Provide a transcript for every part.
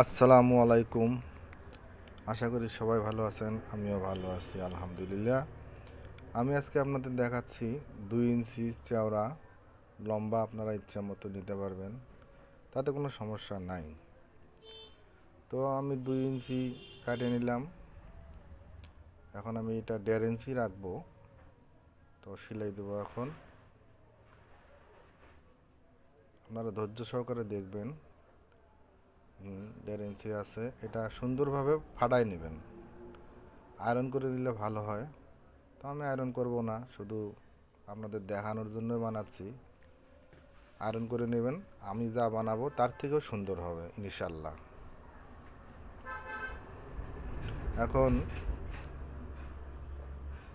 আসসালামু আলাইকুম। আশা করি সবাই ভালো আছেন, আমিও ভালো আছি, আলহামদুলিল্লাহ। আমি আজকে আপনাদের দেখাচ্ছি দুই ইঞ্চি চওড়া, লম্বা আপনারা ইচ্ছা মতো নিতে পারবেন, তাতে কোনো সমস্যা নাই। তো আমি দুই ইঞ্চি কাটিয়ে নিলাম। এখন আমি এটা দেড় ইঞ্চি রাখব। তো সেলাই দেবো এখন। আপনারা ধৈর্য সহকারে দেখবেন। দেড় ইঞ্চি আছে। এটা সুন্দরভাবে ফাটাই নেবেন। আয়রন করে নিলে ভালো হয়। তো আমি আয়রন করব না, শুধু আপনাদের দেখানোর জন্যই বানাচ্ছি। আয়রন করে নেবেন, আমি যা বানাবো তার থেকেও সুন্দর হবে ইনশাল্লাহ এখন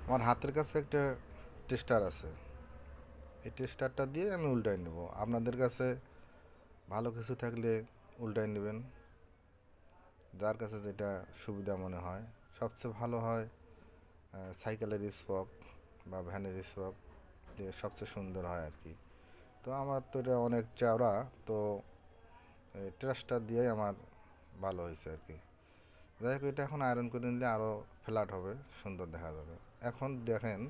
আমার হাতের কাছে একটা টেস্টার আছে। এই টেস্টারটা দিয়ে আমি উল্টাই নেব। আপনাদের কাছে ভালো কিছু থাকলে উল্টাই নেবেন। যার কাছে যেটা সুবিধা মনে হয়। সবচেয়ে ভালো হয় সাইকেলের স্পক বা ভ্যানের স্পক দিয়ে সবচেয়ে সুন্দর হয় আর কি। তো আমার তো এটা অনেক চওড়া, তো ট্রাস্টার দিয়েই আমার ভালো হয়েছে আর কি। যাই হোক, এটা এখন আয়রন করে নিলে আরও ফ্ল্যাট হবে, সুন্দর দেখা যাবে। এখন দেখেন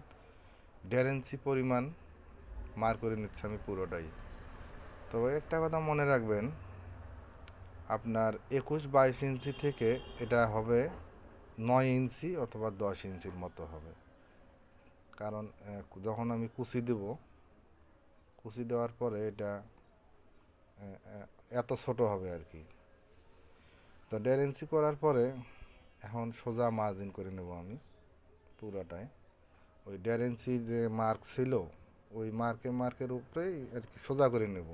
ইঞ্চি পরিমাণ মার করে নিচ্ছে আমি পুরোটাই। তো একটা কথা মনে রাখবেন আপনার একুশ বাইশ ইঞ্চি থেকে এটা হবে নয় ইঞ্চি অথবা দশ ইঞ্চির মতো হবে। কারণ যখন আমি কুচি দেব, কুচি দেওয়ার পরে এটা এত ছোট হবে আর কি। তো দেড় ইঞ্চি করার পরে এখন সোজা মার্জিন করে নেব আমি পুরোটায়। ওই দেড় ইঞ্চি যে মার্ক ছিল, ওই মার্কে মার্কের উপরেই আর কি সোজা করে নেব।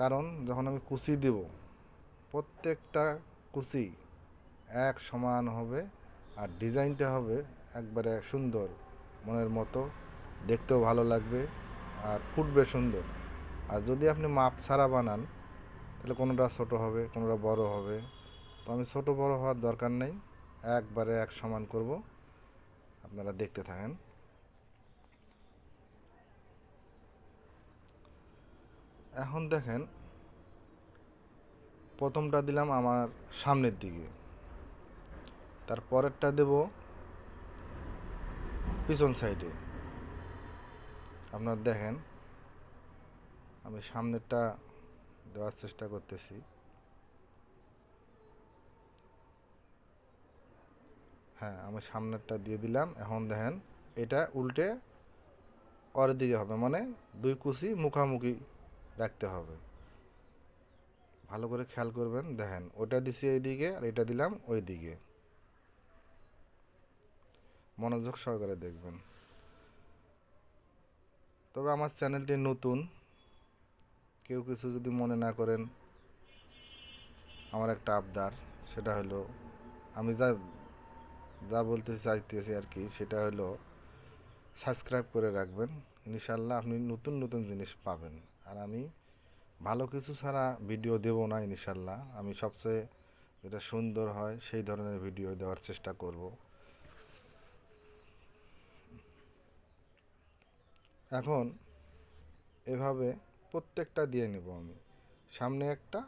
কারণ, যখন আমি কুচি দেব প্রত্যেকটা কুচি এক সমান হবে আর ডিজাইনটা হবে একবারে সুন্দর, মনের মতো। দেখতেও ভালো লাগবে আর ফুটবে সুন্দর। আর যদি আপনি মাপ ছাড়া বানান, তাহলে কোনোটা ছোট হবে, কোনোটা বড় হবে। তো আমি ছোট বড় হওয়ার দরকার নেই, একবারে এক সমান করব। আপনারা দেখতে থাকেন। এখন দেখেন প্রথমটা দিলাম আমার সামনের দিকে। তার পরেরটা দেব পিছন সাইডে। আপনারা দেখেন, আমি সামনেরটা দেওয়ার চেষ্টা করতেছি। হ্যাঁ আমি সামনেরটা দিয়ে দিলাম। এখন দেখেন, এটা উল্টে ওর দিকে হবে মানে দুই কুচি মুখামুখি রাখতে হবে। ভালো করে খেয়াল করবেন, দেখেন, ওটা দিছি এইদিকে আর এটা দিলাম ওই দিকে মনোযোগ সহকারে দেখবেন। তবে আমার চ্যানেলটি নতুন, কেউ কিছু যদি মনে না করেন, আমার একটা আবদার, সেটা হলো, আমি যা যা বলতে চাইতেছি আর কি, সেটা হলো সাবস্ক্রাইব করে রাখবেন। ইনশাল্লাহ আপনি নতুন নতুন জিনিস পাবেন। আর আমি ভালো কিছু ছাড়া ভিডিও দেব না ইনশাল্লাহ। আমি সবচেয়ে যেটা সুন্দর হয় সেই ধরনের ভিডিও দেওয়ার চেষ্টা করব। এখন এভাবে প্রত্যেকটা দিয়ে নেব আমি। সামনে একটা,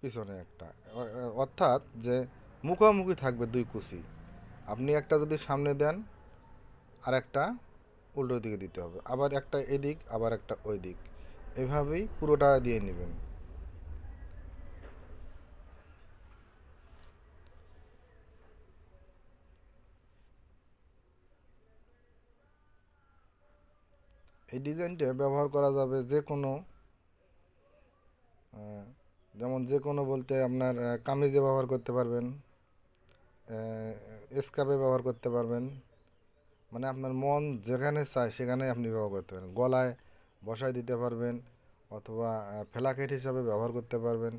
পিছনে একটা। অর্থাৎ যে মুখোমুখি থাকবে দুই কুচি আপনি একটা যদি সামনে দেন আর একটা উল্টো দিকে দিতে হবে। আবার একটা এদিক, আবার একটা ওই দিক এভাবেই পুরোটা দিয়ে নেবেন। এই ডিজাইনটা ব্যবহার করা যাবে যে কোনো যেমন যে কোনো বলতে আপনার কামিজে ব্যবহার করতে পারবেন স্কার্ফে ব্যবহার করতে পারবেন। মানে আপনার মন যেখানে চায় সেখানে আপনি ব্যবহার করতে পারেন। গলায় বসায় দিতে পারবেন অথবা ফেলাকেট হিসাবে ব্যবহার করতে পারবেন।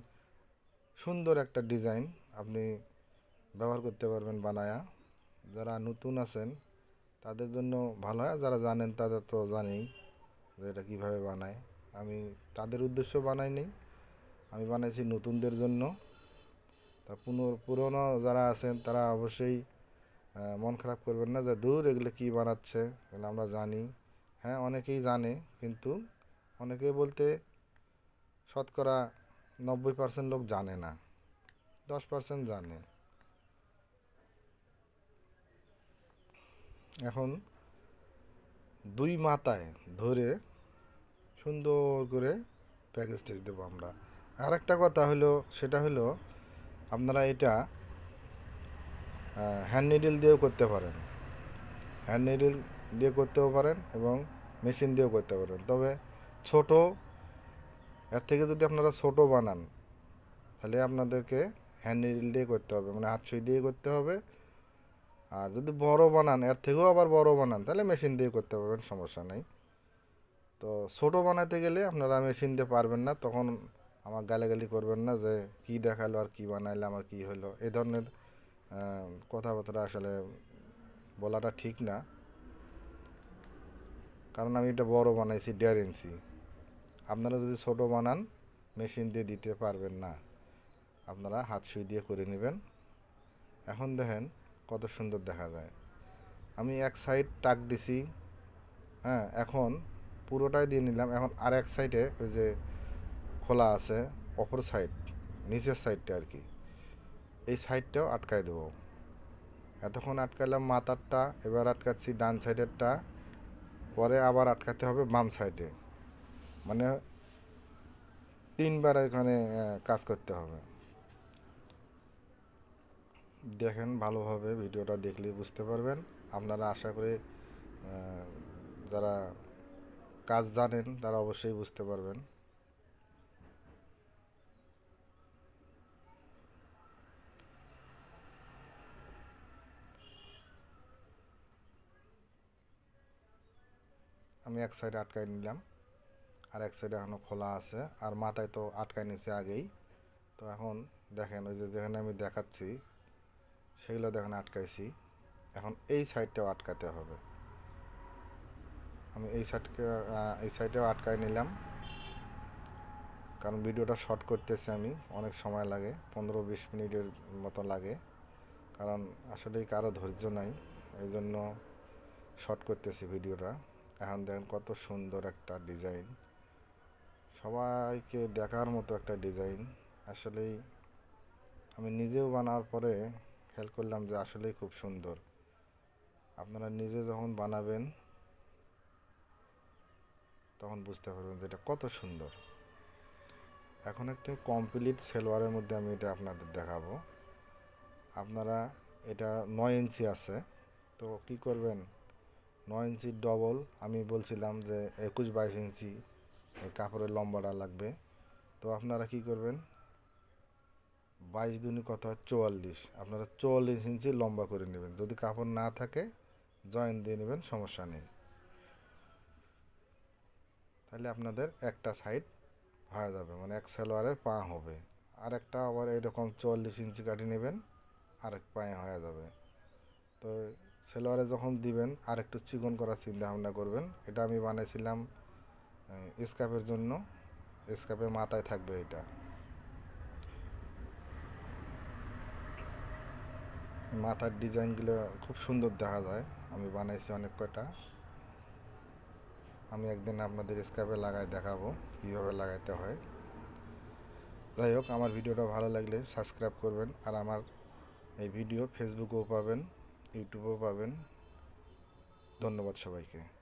সুন্দর একটা ডিজাইন আপনি ব্যবহার করতে পারবেন বানায়া। যারা নতুন আছেন, তাদের জন্য ভালো হয়। যারা জানেন, তাদের তো জানেই যে এটা কীভাবে বানায়। আমি তাদের উদ্দেশ্য বানাইনি আমি বানাইছি নতুনদের জন্য। তা পুনর পুরনো যারা আছেন, তারা অবশ্যই মন খারাপ করবেন না যে, দূর এগুলো কী বানাচ্ছে? এগুলো আমরা জানি। হ্যাঁ অনেকেই জানে, কিন্তু অনেকে বলতে শতকরা নব্বই পার্সেন্ট লোক জানে না। দশ পার্সেন্ট জানে। এখন দুই মাথায় ধরে সুন্দর করে প্যাকেজ টেস্ট দেবো আমরা। আর একটা কথা হলো, সেটা হলো আপনারা এটা হ্যান্ড নিডল দিয়েও করতে পারেন। হ্যান্ড নিডল দিয়ে করতেও পারেন এবং মেশিন দিয়েও করতে পারেন। তবে ছোট, এর থেকে যদি আপনারা ছোট বানান, তাহলে আপনাদেরকে হ্যান্ড নিডল দিয়ে করতে হবে মানে হাত সুই দিয়ে করতে হবে। আর যদি বড় বানান, এর থেকেও আবার বড় বানান, তাহলে মেশিন দিয়ে করতে পারবেন, সমস্যা নেই। তো ছোট বানাতে গেলে আপনারা মেশিন দিয়ে পারবেন না, তখন আমার গালাগালি করবেন না যে কি দেখাল আর কি বানাইলে, আমার কি হলো। এ ধরনের কথাবার্তা আসলে বলাটা ঠিক না। কারণ আমি এটা বড় বানাইছি, দেড় ইঞ্চি। আপনারা যদি ছোট বানান, মেশিন দিয়ে দিতে পারবেন না। আপনারা হাত সুই দিয়ে করে নেবেন। এখন দেখেন কত সুন্দর দেখা যায়। আমি এক সাইড টাক দিছি হ্যাঁ এখন পুরোটাই দিয়ে নিলাম। এখন আর এক সাইডে ওই যে খোলা আছে, অপর সাইড, নিচের সাইডটা আর কি। এই সাইডটাও আটকায় দেবো। এতক্ষণ আটকালাম মাথারটা, এবার আটকাচ্ছি ডান সাইডেরটা। পরে আবার আটকাতে হবে বাম সাইডে। মানে তিনবার এখানে কাজ করতে হবে। দেখেন ভালোভাবে ভিডিওটা দেখলে বুঝতে পারবেন। আপনারা আশা করি যারা কাজ জানেন তারা অবশ্যই বুঝতে পারবেন। আমি এক সাইডে আটকাই নিলাম, আর এক সাইডে এখনও খোলা আছে, আর মাথায় তো আটকাই নিছে আগেই। তো এখন দেখেন, ওই যে যেখানে আমি দেখাচ্ছি, সেগুলো দেখেন আটকাইছি। এখন এই সাইডটাও আটকাতে হবে। আমি এই সাইডকে এই সাইডেও আটকাই নিলাম। কারণ ভিডিওটা শর্ট করতেছি আমি, অনেক সময় লাগে, পনেরো বিশ মিনিটের মতো লাগে। কারণ আসলেই কারও ধৈর্য নাই, এই জন্য শর্ট করতেছি ভিডিওটা। এখন দেখেন কত সুন্দর একটা ডিজাইন সবাইকে দেখার মতো একটা ডিজাইন আসলেই আমি নিজেও বানার পরে খেয়াল করলাম যে আসলেই খুব সুন্দর। আপনারা নিজে যখন বানাবেন, তখন বুঝতে পারবেন যে এটা কত সুন্দর। এখন একটি কমপ্লিট সেলোয়ারের মধ্যে আমি এটা আপনাদের দেখাবো। আপনারা, এটা নয় ইঞ্চি আছে। তো কি করবেন? নয় ইঞ্চি ডবল আমি বলছিলাম যে একুশ বাইশ ইঞ্চি কাপড়ের লম্বাটা লাগবে। তো আপনারা কি করবেন? বাইশ দুনি কত হয়? চুয়াল্লিশ। আপনারা চুয়াল্লিশ ইঞ্চি লম্বা করে নেবেন। যদি কাপড় না থাকে জয়েন দিয়ে নেবেন, সমস্যা নেই। তাহলে আপনাদের একটা সাইড হয়ে যাবে মানে এক সালোয়ারের পা হবে। আর একটা আবার এরকম চুয়াল্লিশ ইঞ্চি কাটি নেবেন, আরেক পায়ে হয়ে যাবে। তো সেলোয়ারে যখন দিবেন আর একটু চিকন করার চিন্তা ভাবনা করবেন। এটা আমি বানাইছিলাম স্কাপের জন্য। স্কাপের মাথায় থাকবে এটা। মাথার ডিজাইনগুলো খুব সুন্দর দেখা যায়। আমি বানাইছি অনেক কয়টা। আমি একদিন আপনাদের স্কাপে লাগাই দেখাবো, কীভাবে লাগাইতে হয়। যাই হোক, আমার ভিডিওটা ভালো লাগলে সাবস্ক্রাইব করবেন, আর আমার এই ভিডিও ফেসবুকেও পাবেন। ইউটিউবেও পাবেন। ধন্যবাদ সবাইকে।